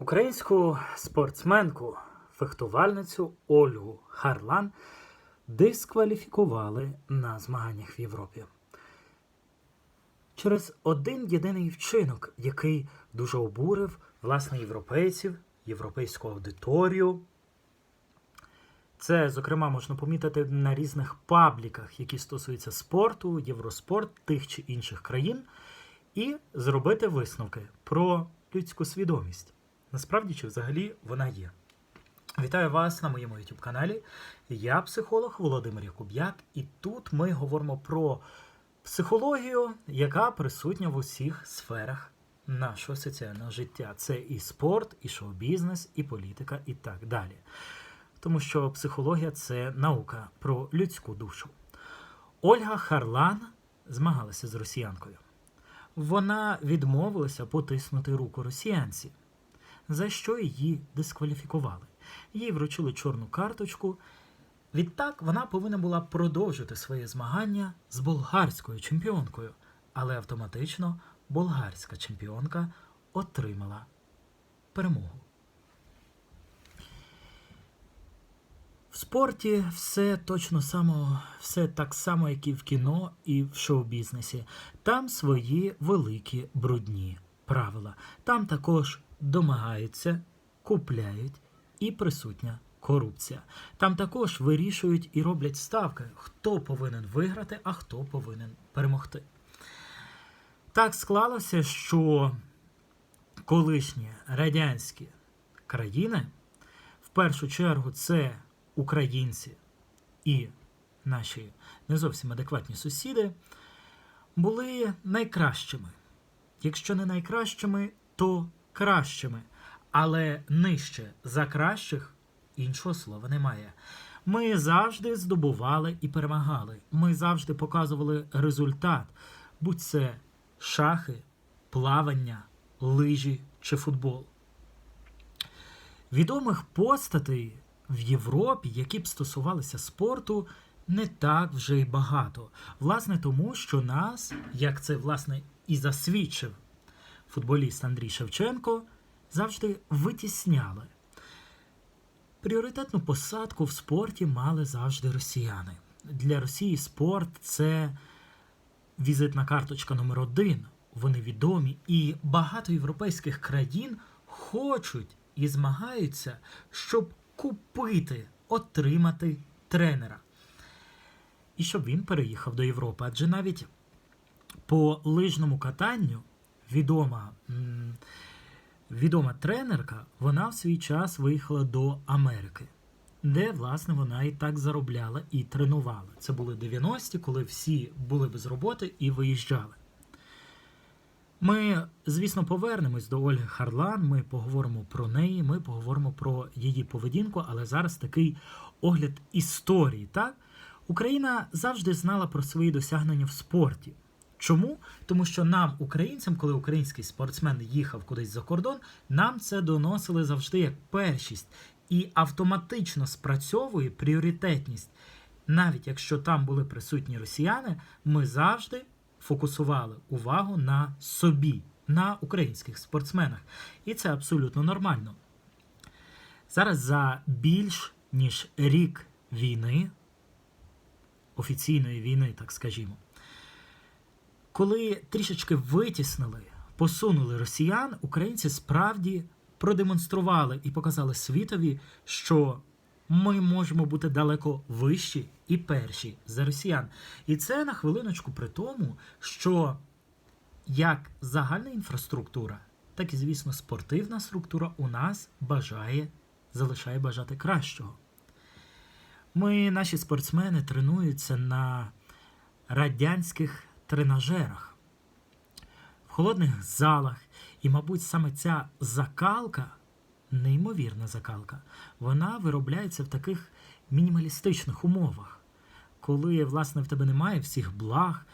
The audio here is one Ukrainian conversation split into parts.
Українську спортсменку, фехтувальницю Ольгу Харлан дискваліфікували на змаганнях в Європі. Через один єдиний вчинок, який дуже обурив власне європейців, європейську аудиторію. Це, зокрема, можна помітити на різних пабліках, які стосуються спорту, євроспорт тих чи інших країн, і зробити висновки про людську свідомість. Насправді, чи взагалі вона є. Вітаю вас на моєму YouTube каналі. Я психолог Володимир Якуб'як, і тут ми говоримо про психологію, яка присутня в усіх сферах нашого соціального життя. Це і спорт, і шоу-бізнес, і політика, і так далі. Тому що психологія це наука про людську душу. Ольга Харлан змагалася з росіянкою. Вона відмовилася потиснути руку росіянці, за що її дискваліфікували. Їй вручили чорну карточку. Відтак вона повинна була продовжити своє змагання з болгарською чемпіонкою, але автоматично болгарська чемпіонка отримала перемогу. В спорті все точно само, все так само, як і в кіно, і в шоу-бізнесі. Там свої великі брудні правила. Там також домагаються, купляють і присутня корупція. Там також вирішують і роблять ставки, хто повинен виграти, а хто повинен перемогти. Так склалося, що колишні радянські країни, в першу чергу, це українці і наші не зовсім адекватні сусіди, були найкращими. Якщо не найкращими, то кращими. Але нижче за кращих іншого слова немає. Ми завжди здобували і перемагали. Ми завжди показували результат, будь це шахи, плавання, лижі чи футбол. Відомих постатей в Європі, які б стосувалися спорту, не так вже й багато. Власне, тому що нас, як це власне і засвідчив футболіст Андрій Шевченко, завжди витісняли. Пріоритетну посадку в спорті мали завжди росіяни. Для Росії спорт це візитна карточка номер один. Вони відомі, і багато європейських країн хочуть і змагаються, щоб купити, отримати тренера. І щоб він переїхав до Європи. Адже навіть по лижному катанню відома, відома тренерка, вона в свій час виїхала до Америки, де, власне, вона і так заробляла і тренувала. Це були 90-ті, коли всі були без роботи і виїжджали. Ми, звісно, повернемось до Ольги Харлан. Ми поговоримо про неї, ми поговоримо про її поведінку, але зараз такий огляд історії. Так? Україна завжди знала про свої досягнення в спорті. Чому? Тому що нам, українцям, коли український спортсмен їхав кудись за кордон, нам це доносили завжди як першість і автоматично спрацьовує пріоритетність. Навіть якщо там були присутні росіяни, ми завжди фокусували увагу на собі, на українських спортсменах. І це абсолютно нормально. Зараз за більш ніж рік війни, офіційної війни, так скажімо, коли трішечки витіснили, посунули росіян, українці справді продемонстрували і показали світові, що ми можемо бути далеко вищі і перші за росіян. І це на хвилиночку при тому, що як загальна інфраструктура, так і, звісно, спортивна структура у нас бажає, залишає бажати кращого. Ми, наші спортсмени, тренуються на радянських тренажерах, в холодних залах. І, мабуть, саме ця закалка, неймовірна закалка, вона виробляється в таких мінімалістичних умовах, коли, власне, в тебе немає всіх благ,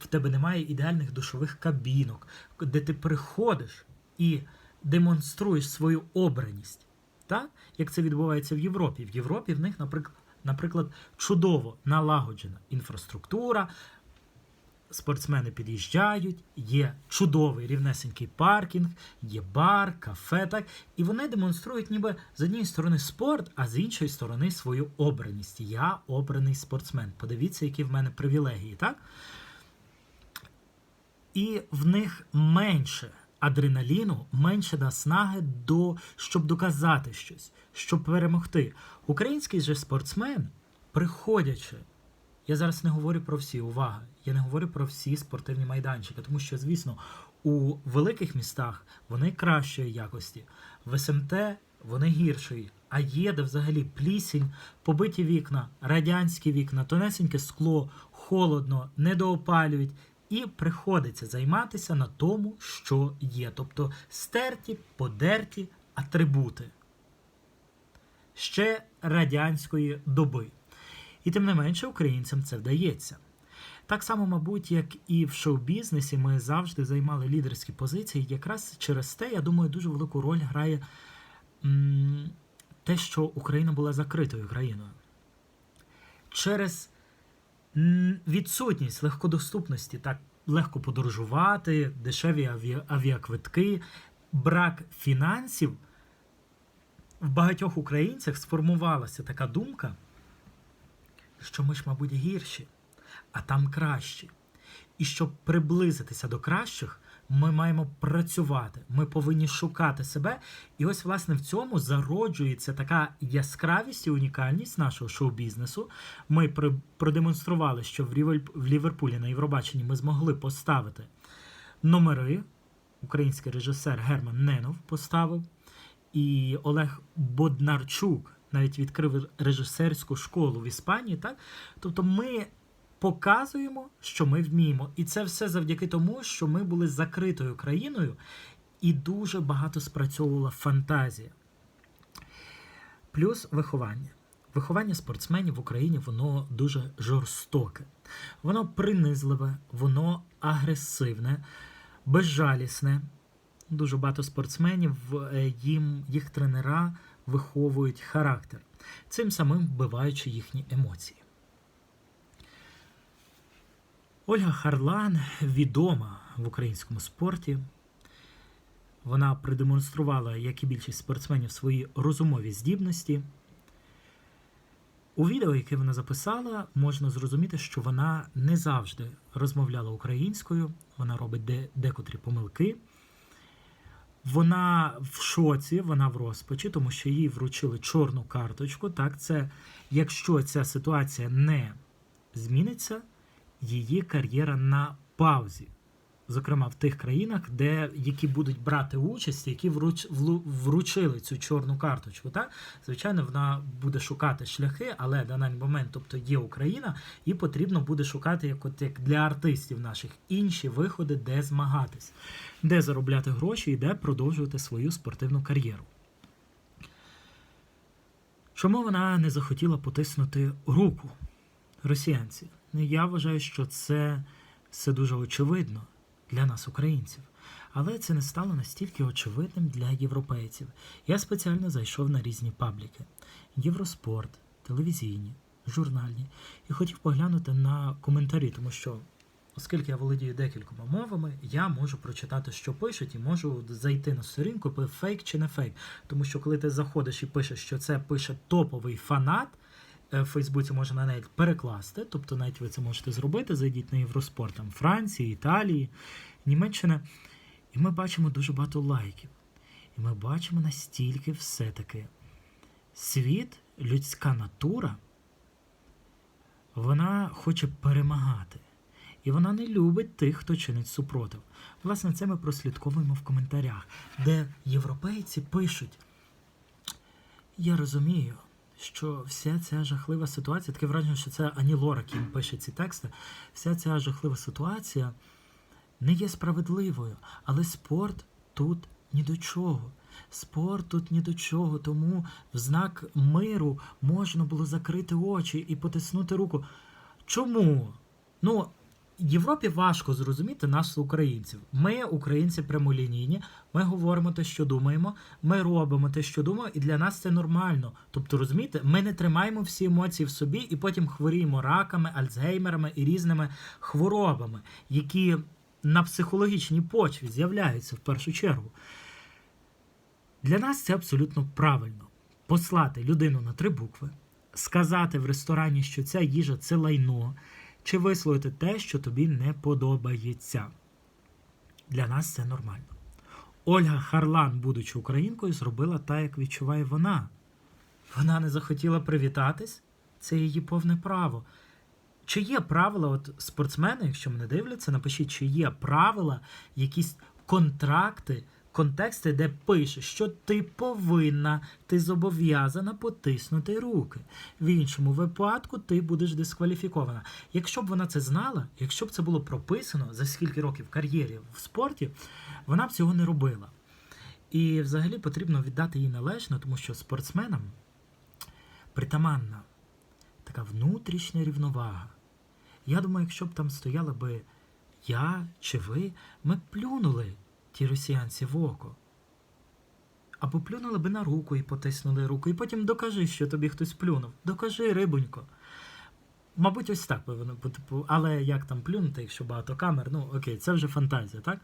в тебе немає ідеальних душових кабінок, де ти приходиш і демонструєш свою обраність. Так? Як це відбувається в Європі? В Європі в них, наприклад, чудово налагоджена інфраструктура, спортсмени під'їжджають, є чудовий рівнесенький паркінг, є бар, кафе, так, і вони демонструють ніби з однієї сторони спорт, а з іншої сторони свою обраність. Я обраний спортсмен. Подивіться, які в мене привілегії, так? І в них менше адреналіну, менше наснаги до, щоб доказати щось, щоб перемогти. Український же спортсмен, приходячи, я зараз не говорю про всі, увага, я не говорю про всі спортивні майданчики, тому що, звісно, у великих містах вони кращої якості, в СМТ вони гіршої. А є де взагалі плісінь, побиті вікна, радянські вікна, тонесеньке скло, холодно, недоопалюють, і приходиться займатися на тому, що є. Тобто стерті, подерті атрибути ще радянської доби. І тим не менше українцям це вдається. Так само, мабуть, як і в шоу-бізнесі, ми завжди займали лідерські позиції. Якраз через те, я думаю, дуже велику роль грає м, те, що Україна була закритою країною. Через відсутність легкодоступності, так легко подорожувати, дешеві авіа- авіаквитки, брак фінансів. В багатьох українцях сформувалася така думка, що ми ж, мабуть, гірші, а там кращі. І щоб приблизитися до кращих, ми маємо працювати, ми повинні шукати себе. І ось, власне, в цьому зароджується така яскравість і унікальність нашого шоу-бізнесу. Ми продемонстрували, що в Ліверпулі на Євробаченні ми змогли поставити номери. Український режисер Герман Ненов поставив, і Олег Боднарчук навіть відкрив режисерську школу в Іспанії. Так? Тобто ми показуємо, що ми вміємо. І це все завдяки тому, що ми були закритою країною і дуже багато спрацьовувала фантазія. Плюс виховання. Виховання спортсменів в Україні воно дуже жорстоке, воно принизливе, воно агресивне, безжалісне. Дуже багато спортсменів е, їм їх тренера виховують характер, цим самим вбиваючи їхні емоції. Ольга Харлан відома в українському спорті. Вона продемонструвала, як і більшість спортсменів, свої розумові здібності. У відео, яке вона записала, можна зрозуміти, що вона не завжди розмовляла українською, вона робить де, декотрі помилки. Вона в шоці, вона в розпачі, тому що їй вручили чорну карточку. Так, це якщо ця ситуація не зміниться, її кар'єра на паузі. Зокрема, в тих країнах, де які будуть брати участь, які вруч, вручили цю чорну карточку. Так? Звичайно, вона буде шукати шляхи, але даний момент, тобто є Україна, і потрібно буде шукати, як от як для артистів наших, інші виходи, де змагатись, де заробляти гроші і де продовжувати свою спортивну кар'єру. Чому вона не захотіла потиснути руку росіянці? Ну, Я вважаю, що це все дуже очевидно для нас, українців. Але це не стало настільки очевидним для європейців. Я спеціально зайшов на різні пабліки: Євроспорт, телевізійні, журнальні, і хотів поглянути на коментарі, тому що, оскільки я володію декількома мовами, я можу прочитати, що пишуть, і можу зайти на сторінку, фейк чи не фейк. Тому що коли ти заходиш і пишеш, що це пише топовий фанат. Е, В Фейсбуці можна навіть перекласти, тобто навіть ви це можете зробити. Зайдіть на Євроспорт там Франції, Італії, Німеччина. І ми бачимо дуже багато лайків. І ми бачимо настільки все-таки світ, людська натура, вона хоче перемагати. І вона не любить тих, хто чинить супротив. Власне, це ми прослідковуємо в коментарях, де європейці пишуть: Я розумію, що вся ця жахлива ситуація, таке враження, що це Ані Лорак їм пише ці тексти, вся ця жахлива ситуація не є справедливою, але спорт тут ні до чого. Спорт тут ні до чого, тому в знак миру можна було закрити очі і потиснути руку. Чому? Ну, Європі важко зрозуміти нас, українців. Ми, українці прямолінійні, ми говоримо те, що думаємо, ми робимо те, що думаємо, і для нас це нормально. Тобто, розумієте, ми не тримаємо всі емоції в собі і потім хворіємо раками, альцгеймерами і різними хворобами, які на психологічній почві з'являються в першу чергу. Для нас це абсолютно правильно. Послати людину на три букви, сказати в ресторані, що ця їжа це лайно, чи висловити те, що тобі не подобається. Для нас це нормально. Ольга Харлан, будучи українкою, зробила так, як відчуває вона. Вона не захотіла привітатись, це її повне право. Чи є правила, от спортсмени, якщо мене дивляться, напишіть, чи є правила, якісь контракти, контексти, де пише, що ти повинна, ти зобов'язана потиснути руки. В іншому випадку ти будеш дискваліфікована. Якщо б вона це знала, якщо б це було прописано за скільки років кар'єрі в спорті, вона б цього не робила. І взагалі потрібно віддати їй належно, тому що спортсменам притаманна така внутрішня рівновага. Я думаю, якщо б там стояла би я чи ви, ми б плюнули ті росіянці в око. Або плюнули би на руку і потиснули руку, і потім докажи, що тобі хтось плюнув. Докажи, рибонько. Мабуть, ось так повинно бути. Але як там плюнути, якщо багато камер, ну окей, це вже фантазія, так?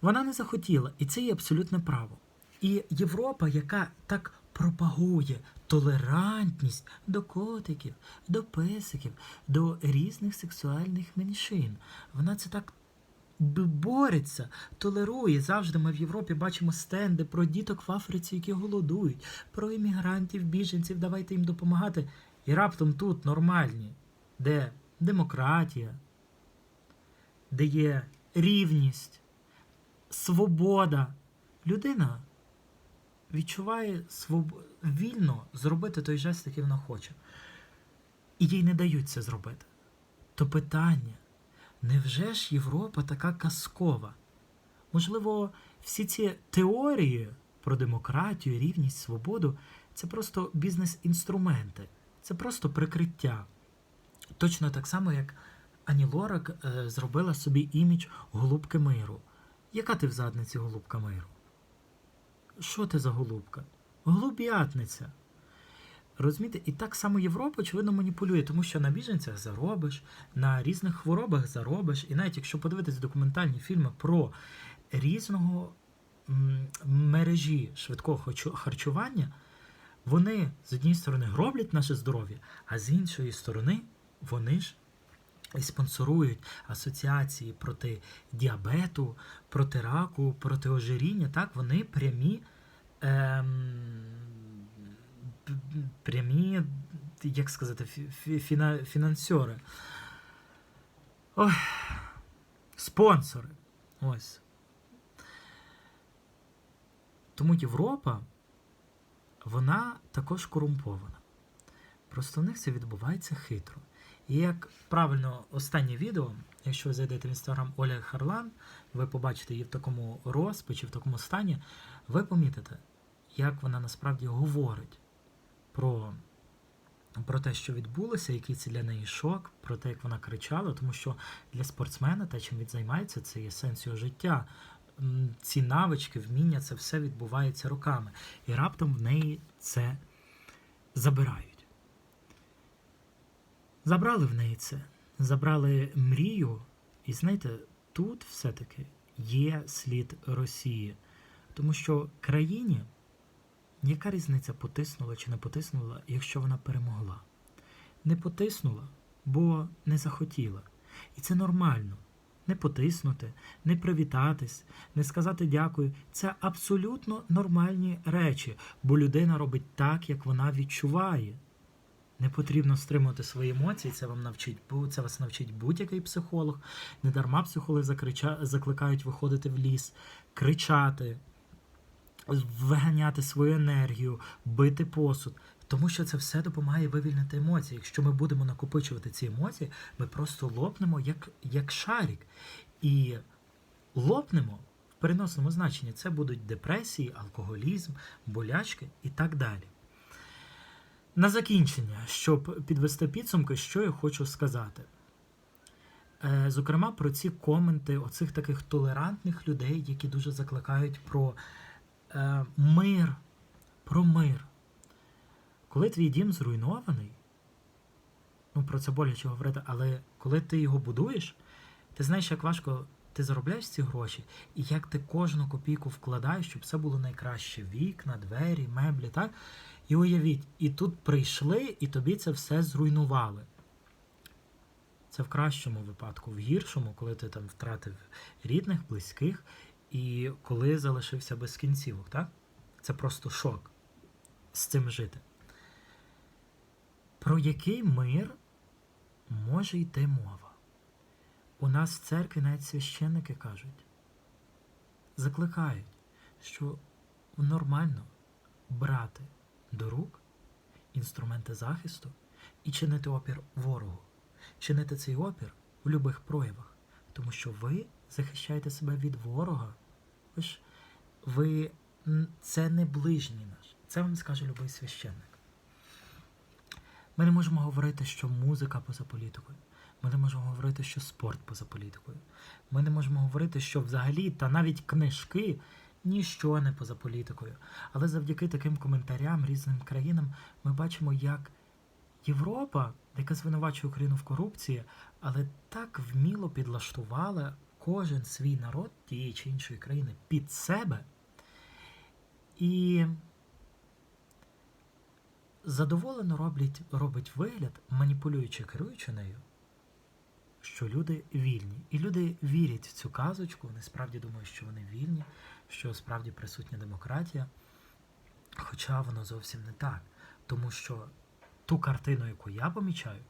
Вона не захотіла, і це її абсолютне право. І Європа, яка так пропагує толерантність до котиків, до песиків, до різних сексуальних меншин, вона це так бореться, толерує. Завжди ми в Європі бачимо стенди про діток в Африці, які голодують, про іммігрантів, біженців, давайте їм допомагати. І раптом тут нормальні, де демократія, де є рівність, свобода. Людина відчуває своб... вільно зробити той жест, який вона хоче. І їй не дають це зробити. То питання, невже ж Європа така казкова? Можливо, всі ці теорії про демократію, рівність, свободу це просто бізнес-інструменти, це просто прикриття. Точно так само, як Ані Лорак е, зробила собі імідж голубки миру. Яка ти в задниці голубка миру? Що ти за голубка? Голуб'ятниця. Розумієте, і так само Європа, очевидно, маніпулює, тому що на біженцях заробиш, на різних хворобах заробиш. І навіть якщо подивитись документальні фільми про різного мережі швидкого харчування, вони з однієї сторони гроблять наше здоров'я, а з іншої сторони вони ж і спонсорують асоціації проти діабету, проти раку, проти ожиріння. Так, вони прямі, ем, прямі, як сказати, фі- фі- фіна, фінансьори. Ой, спонсори. Ось. Тому Європа, вона також корумпована. Просто в них це відбувається хитро. І як правильно останнє відео, якщо ви зайдете в інстаграм Оля Харлан, ви побачите її в такому розпачі, в такому стані, ви помітите, як вона насправді говорить про, про те, що відбулося, який це для неї шок, про те, як вона кричала, тому що для спортсмена те, чим він займається, це є сенс його життя. Ці навички, вміння, це все відбувається роками. І раптом в неї це забирають. Забрали в неї це, забрали мрію, і знаєте, тут все-таки є слід Росії. Тому що країні яка різниця потиснула чи не потиснула, якщо вона перемогла? Не потиснула, бо не захотіла. І це нормально. Не потиснути, не привітатись, не сказати дякую. Це абсолютно нормальні речі, бо людина робить так, як вона відчуває. Не потрібно стримувати свої емоції, це вам навчить бу- це вас навчить будь-який психолог. Не дарма психологи закликають виходити в ліс, кричати, виганяти свою енергію, бити посуд. Тому що це все допомагає вивільнити емоції. Якщо ми будемо накопичувати ці емоції, ми просто лопнемо як, як шарик. І лопнемо в переносному значенні. Це будуть депресії, алкоголізм, болячки і так далі. На закінчення, щоб підвести підсумки, що я хочу сказати. Е, Зокрема, про ці коменти оцих таких толерантних людей, які дуже закликають про е, мир, про мир. Коли твій дім зруйнований, ну про це боляче говорити, але коли ти його будуєш, ти знаєш, як важко ти заробляєш ці гроші, і як ти кожну копійку вкладаєш, щоб все було найкраще: вікна, двері, меблі, так? І уявіть, і тут прийшли, і тобі це все зруйнували. Це в кращому випадку, в гіршому, коли ти там втратив рідних, близьких, і коли залишився без кінцівок, так? Це просто шок з цим жити. Про який мир може йти мова? У нас в церкві навіть священники кажуть, закликають, що нормально брати до рук інструменти захисту і чинити опір ворогу, чинити цей опір у любих проявах, тому що ви захищаєте себе від ворога. Ви ж ви це не ближній наш. Це вам скаже любий священник. Ми не можемо говорити, що музика поза політикою. Ми не можемо говорити, що спорт поза політикою. Ми не можемо говорити, що взагалі та навіть книжки ніщо не поза політикою. Але завдяки таким коментарям різним країнам ми бачимо, як Європа, яка звинувачує Україну в корупції, але так вміло підлаштувала кожен свій народ тієї чи іншої країни під себе. І задоволено роблять, робить вигляд, маніпулюючи керуючи нею, що люди вільні. І люди вірять в цю казочку, вони справді думають, що вони вільні, що справді присутня демократія. Хоча воно зовсім не так. Тому що ту картину, яку я помічаю,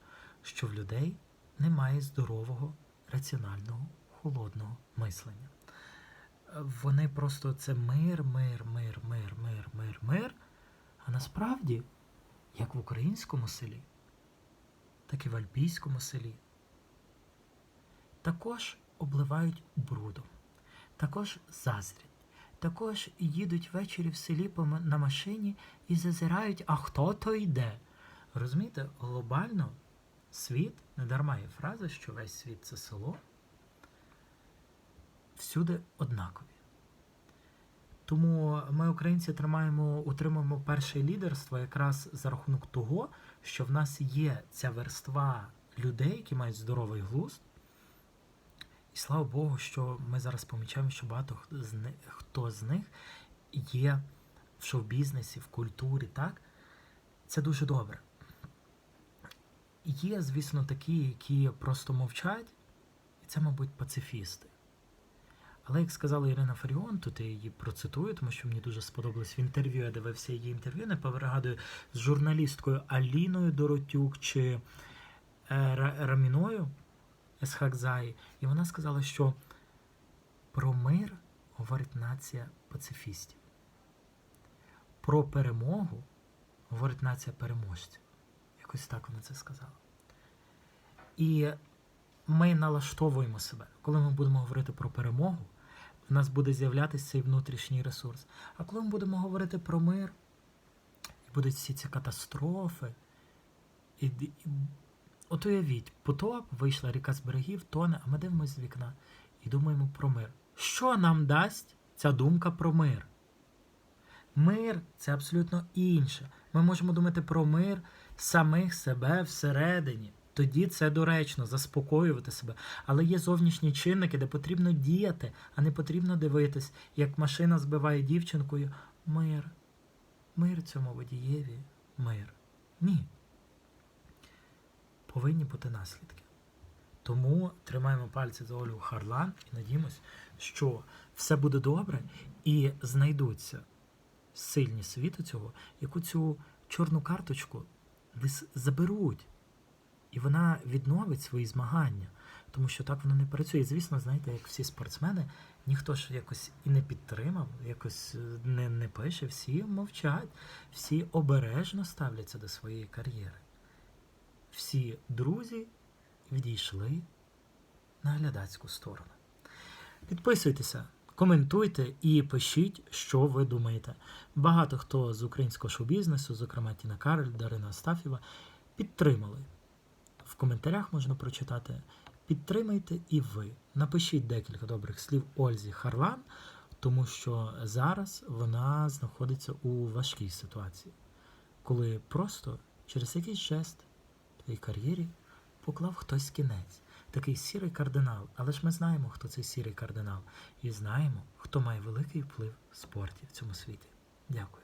що в людей немає здорового, раціонального, холодного мислення. Вони просто це мир, мир, мир, мир, мир, мир, мир. А насправді, як в українському селі, так і в альпійському селі, також обливають брудом, також заздрять, також їдуть ввечері в селі на машині і зазирають, а хто то йде. Розумієте, глобально світ, не дарма є фраза, що весь світ це село, всюди однакові. Тому ми, українці, тримаємо, утримуємо перше лідерство якраз за рахунок того, що в нас є ця верства людей, які мають здоровий глузд. І слава Богу, що ми зараз помічаємо, що багато хто з них є в шоу-бізнесі, в культурі, так? Це дуже добре. Є, звісно, такі, які просто мовчать, і це, мабуть, пацифісти. Але як сказала Ірина Фаріон, тут я її процитую, тому що мені дуже сподобалось в інтерв'ю. Я дивився її інтерв'ю, не пригадую, з журналісткою Аліною Доротюк чи е, Раміною Есхакзаї. І вона сказала, що про мир говорить нація пацифістів. Про перемогу говорить нація переможців. Якось так вона це сказала. І ми налаштовуємо себе. Коли ми будемо говорити про перемогу, в нас буде з'являтися цей внутрішній ресурс. А коли ми будемо говорити про мир, і будуть всі ці катастрофи, і, і от уявіть, потоп, вийшла ріка з берегів, тоне, а ми дивимося з вікна і думаємо про мир. Що нам дасть ця думка про мир? Мир це абсолютно інше. Ми можемо думати про мир самих себе всередині. Тоді це доречно заспокоювати себе. Але є зовнішні чинники, де потрібно діяти, а не потрібно дивитись, як машина збиває дівчинкою. Мир. Мир цьому водієві. Мир. Ні. Повинні бути наслідки. Тому тримаємо пальці за Олю Харлан і надіємось, що все буде добре і знайдуться сильні світу цього, яку цю чорну карточку десь заберуть. І вона відновить свої змагання, тому що так воно не працює. Звісно, знаєте, як всі спортсмени, ніхто ж якось і не підтримав, якось е, не, не пише, всі мовчать, всі обережно ставляться до своєї кар'єри. Всі друзі відійшли на глядацьку сторону. Підписуйтеся, коментуйте і пишіть, що ви думаєте. Багато хто з українського шоу-бізнесу, зокрема Тіна Кароль, Дарина Астафєва, підтримали. В коментарях можна прочитати, підтримайте і ви. Напишіть декілька добрих слів Ользі Харлан, тому що зараз вона знаходиться у важкій ситуації, коли просто через якийсь жест в її кар'єрі поклав хтось кінець. Такий сірий кардинал. Але ж ми знаємо, хто цей сірий кардинал, і знаємо, хто має великий вплив в спорті в цьому світі. Дякую.